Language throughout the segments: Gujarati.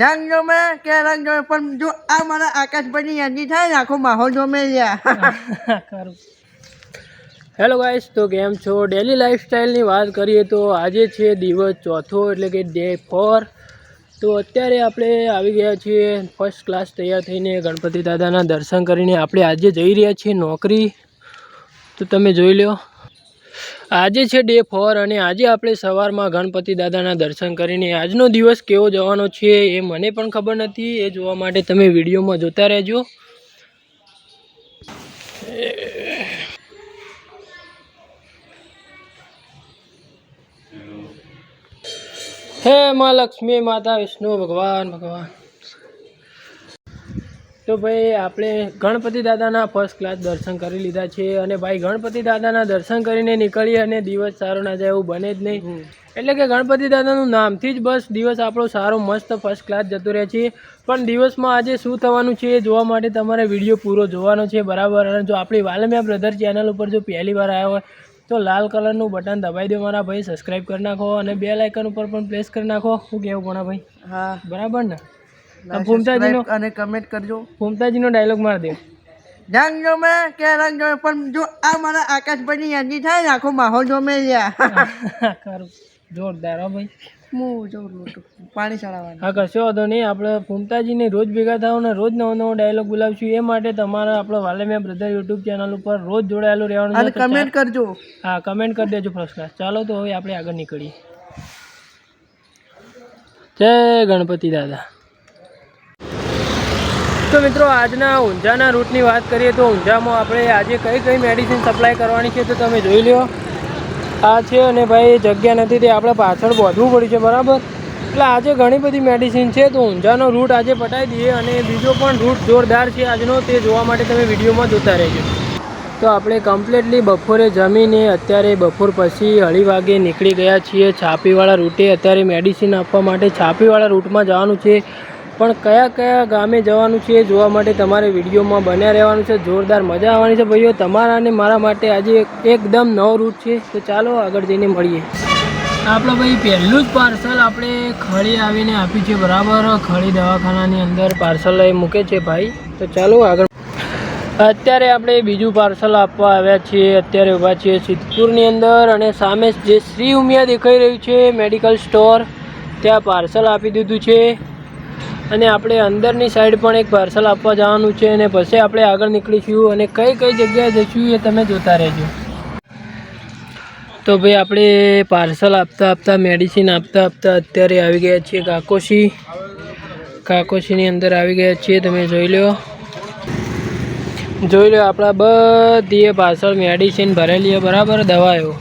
રંગ જોમે કે રંગ જોમે પણ જો આ મારા આકાશભાઈની યાદી થાય ને, આખો માહોલ જોમે લ્યા હેલો ગાઈસ તો કેમ છો? ડેલી લાઈફસ્ટાઈલની વાત કરીએ તો આજે છે દિવસ ચોથો, એટલે કે ડે ફોર તો અત્યારે આપણે આવી ગયા છીએ ફર્સ્ટ ક્લાસ તૈયાર થઈને ગણપતિ દાદાના દર્શન કરીને આપણે આજે જઈ રહ્યા છીએ નોકરી. તો તમે જોઈ લો આજે છે ડે ફોર અને આજે આપણે સવારમાં ગણપતિ દાદાના દર્શન કરીને આજનો દિવસ કેવો જવાનો છે એ મને પણ ખબર નથી. એ જોવા માટે તમે વિડીયોમાં જોતા રહેજો. હે મા લક્ષ્મી માતા વિષ્ણુ, ભગવાન ભગવાન. તો ભાઈ આપણે ગણપતિ દાદાના ફર્સ્ટ ક્લાસ દર્શન કરી લીધા છે અને ભાઈ ગણપતિ દાદાના દર્શન કરીને નીકળીએ અને દિવસ સારો ના જાય એવું બને જ નહીં. એટલે કે ગણપતિ દાદાનું નામથી જ બસ દિવસ આપણો સારો મસ્ત ફર્સ્ટ ક્લાસ જતો રહે છે. પણ દિવસમાં આજે શું થવાનું છે એ જોવા માટે તમારે વીડિયો પૂરો જોવાનો છે બરાબર? અને જો આપણી વાલમિયા બ્રધર ચેનલ ઉપર જો પહેલી વાર આવ્યા હોય તો લાલ કલરનું બટન દબાઈ દો મારા ભાઈ સબસ્ક્રાઈબ કરી નાખો અને બે લાઇકન ઉપર પણ પ્રેસ કરી નાખો. શું કહેવું કોણા ભાઈ? હા. બરાબર ને? ફૂમતાજીનો અને કમેન્ટ કરજો. ફૂમતાજીનો ડાયલોગ માર દે. રંગ જોમે કે રંગ જોમે પણ જો આ મારા આકાશભાઈની યાદી થાય ને આખો માહોલ જોમે લ્યા. જોરદાર હો ભાઈ. હું જઉં છું પાણી ચડાવવાનું. હા કશો વાંધો નહીં. આપણે ફૂમતાજીને રોજ ભેગા થાવ ને રોજ નવો નવો ડાયલોગ બોલાવશું. એ માટે તમારા આપણો વાલેમિયા બ્રધર યુટ્યુબ ચેનલ ઉપર રોજ જોડાયેલું રહેવાનું અને કમેન્ટ કરજો. હા કમેન્ટ કરી દેજો ફર્સ્ટ ક્લાસ ચાલો તો હવે આપણે આગળ નીકળીએ. જય ગણપતિ દાદા. તો મિત્રો, આજના ઊંઝાના રૂટની વાત કરીએ તો ઊંઝામાં આપણે આજે કઈ કઈ મેડિસિન સપ્લાય કરવાની છે તો તમે જોઈ લો આ છે અને ભાઈ, જગ્યા નથી, તે આપણે પાછળ બોધવું પડ્યું છે, બરાબર? એટલે આજે ઘણી બધી મેડિસિન છે, તો ઊંઝાનો રૂટ આજે પટાઈ દઈએ અને બીજો પણ રૂટ જોરદાર છે આજનો, તે જોવા માટે તમે વિડીયોમાં જોતા રહેજો. તો આપણે કમ્પ્લીટલી બપોરે જમીને અત્યારે બપોર પછી અઢી વાગે નીકળી ગયા છીએ છાપીવાળા રૂટે. અત્યારે મેડિસિન આપવા માટે છાપીવાળા રૂટમાં જવાનું છે. પણ કયા કયા ગામે જવાનું છે જોવા માટે તમારે વિડીયોમાં બન્યા રહેવાનું છે. જોરદાર મજા આવવાની છે ભાઈઓ. તમારા અને મારા માટે આજે એકદમ નવો રૂટ છે. તો ચાલો આગળ જઈને મળીએ. આપણે ભાઈ પહેલું જ પાર્સલ આપણે ખળી આવીને આપ્યું છે. બરાબર, ખળી દવાખાનાની અંદર પાર્સલ એ મૂકે છે ભાઈ. તો ચાલો આગળ. અત્યારે આપણે બીજું પાર્સલ આપવા આવ્યા છીએ. અત્યારે ઊભા છીએ સિદ્ધપુરની અંદર અને સામે જે શ્રી ઉમિયા દેખાઈ રહ્યું છે મેડિકલ સ્ટોર ત્યાં પાર્સલ આપી દીધું છે. અને આપણે અંદરની સાઈડ પણ એક પાર્સલ આપવા જવાનું છે અને પછી આપણે આગળ નીકળીશું અને કઈ કઈ જગ્યાએ જઈશું એ તમે જોતા રહેજો. તો ભાઈ આપણે પાર્સલ આપતા આપતા મેડિસિન આપતા આપતા અત્યારે આવી ગયા છીએ કાકોશી. કાકોશીની અંદર આવી ગયા છીએ, તમે જોઈ લો જોઈ લો આપણા બધી પાર્સલ મેડિસિન ભરેલી બરાબર? દવાઓ.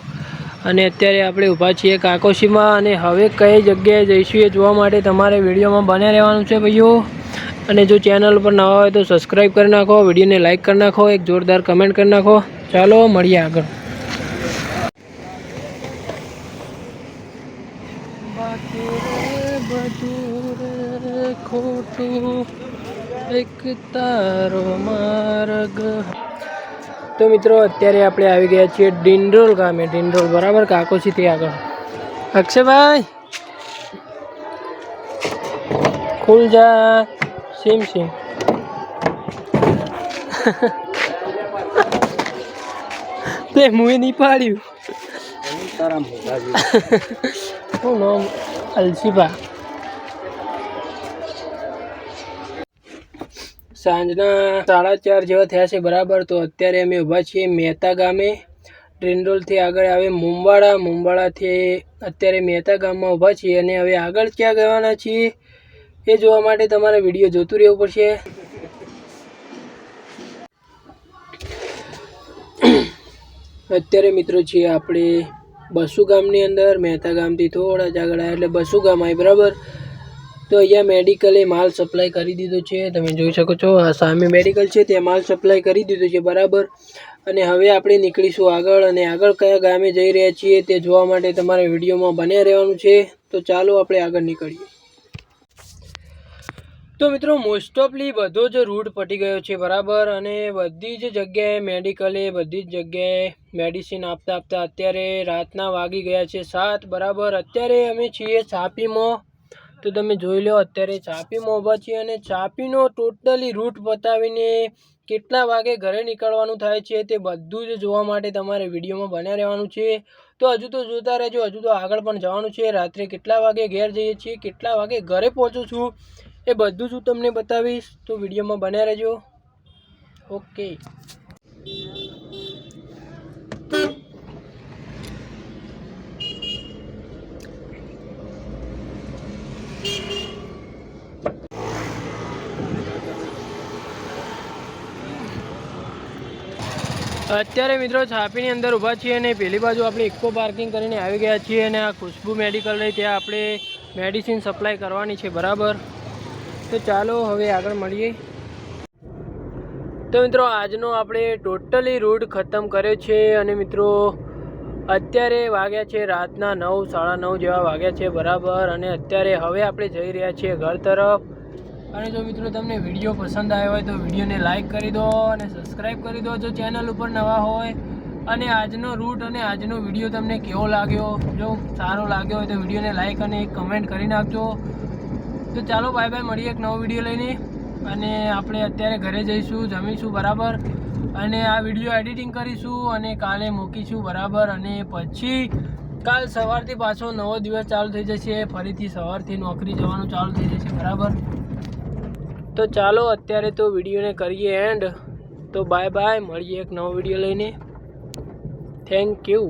અને અત્યારે આપણે ઊભા છીએ કાકોશીમાં અને હવે કઈ જગ્યાએ જઈશું એ જોવા માટે તમારે વિડીયોમાં બન્યા રહેવાનું છે ભાઈઓ. અને જો ચેનલ ઉપર નવા હોય તો સબસ્ક્રાઈબ કરી નાખો, વિડીયોને લાઇક કરી નાખો, એક જોરદાર કમેન્ટ કરી નાખો. ચાલો મળીએ આગળ. ખોટું એક તારો માર્ગ. તો મિત્રો અત્યારે આપણે આવી ગયા છીએ ડિંડોલ ગામે. ડિંડોલ બરાબર? કાકોશીથી આગળ. અક્ષયભાઈ! ખુલ જા. સીમ સીમ તે મુએ નહીં પાડ્યું. શું નામ? અલસીબા સાંજના સાડા ચાર જેવા થયા છે, બરાબર? તો અત્યારે અમે ઊભા છીએ મહેતા ગામે. ટ્રેન્ડોલથી આગળ આવે મુંબાળા મુંબાળાથી અત્યારે મહેતા ગામમાં ઊભા છીએ અને હવે આગળ ક્યાં જવાના છીએ એ જોવા માટે તમારે વીડિયો જોતું રહેવું પડશે. અત્યારે મિત્રો છીએ આપણે બસુ ગામની અંદર. મહેતા ગામથી થોડા જ આગળ આવ્યા, એટલે બસુ ગામ આવી, બરાબર? તો અહીંયા મેડિકલે માલ સપ્લાય કરી દીધો છે, તમે જોઈ શકો છો, આ સામે મેડિકલ છે, ત્યાં માલ સપ્લાય કરી દીધો છે, બરાબર. અને હવે આપણે નીકળીશું આગળ, અને આગળ કયા ગામે જઈ રહ્યા છીએ તે જોવા માટે તમારે વિડીયોમાં બન્યા રહેવાનું છે. તો ચાલો આપણે આગળ નીકળીએ. તો મિત્રો મોસ્ટ ઓફલી બધો જ રૂટ પટી ગયો છે, બરાબર. અને બધી જ જગ્યાએ મેડિકલે બધી જ જગ્યાએ મેડિસિન આપતા આપતા અત્યારે રાતના વાગી ગયા છે સાત, બરાબર. અત્યારે અમે છીએ છાપીમાં. તો તમે જોઈ લો, અત્યારે ચાપીમાં ઊભા છીએ અને ચાપીનો ટોટલી રૂટ બતાવીને કેટલા વાગે ઘરે નીકળવાનું થાય છે તે બધું જ જોવા માટે તમારે વિડીયોમાં બન્યા રહેવાનું છે. તો હજુ તો જોતા રહેજો, હજુ તો આગળ પણ જવાનું છે. રાત્રે કેટલા વાગે ઘેર જઈએ છીએ, કેટલા વાગે ઘરે પહોંચું છું એ બધું જ હું તમને બતાવીશ. તો વિડીયોમાં બન્યા રહેજો. ઓકે. અત્યારે મિત્રો છાપીની અંદર ઊભા છીએ અને પેલી બાજુ આપણે ઇકો પાર્કિંગ કરીને આવી ગયા છીએ અને આ ખુશ્બુ મેડિકલ રહી ત્યાં આપણે મેડિસિન સપ્લાય કરવાની છે, બરાબર? તો ચાલો હવે આગળ મળીએ. તો મિત્રો, આજનો આપણે ટોટલી રૂટ ખતમ કર્યો છે અને મિત્રો અત્યારે વાગ્યા છે રાતના નવ, સાડા નવ જેવા વાગ્યા છે બરાબર અને અત્યારે હવે આપણે જઈ રહ્યા છીએ ઘર તરફ. અને જો મિત્રો તમને વીડિયો પસંદ આવ્યો હોય તો વિડીયોને લાઈક કરી દો અને સબસ્ક્રાઈબ કરી દો જો ચેનલ ઉપર નવા હોય. અને આજનો રૂટ અને આજનો વીડિયો તમને કેવો લાગ્યો? જો સારો લાગ્યો હોય તો વિડીયોને લાઈક અને કમેન્ટ કરી નાખજો. તો ચાલો બાય બાય, મળીએ એક નવો વીડિયો લઈને. અને આપણે અત્યારે ઘરે જઈશું, જમીશું બરાબર. અને આ વીડિયો એડિટિંગ કરીશું અને કાલે મૂકીશું બરાબર. અને પછી કાલ સવારથી પાછો નવો દિવસ ચાલુ થઈ જશે. ફરીથી સવારથી નોકરી જવાનું ચાલુ થઈ જશે, બરાબર? તો ચાલો અત્યારે તો વિડીયોને કરીએ એન્ડ તો બાય બાય મળીએ એક નવો વીડિયો લઈને. Thank you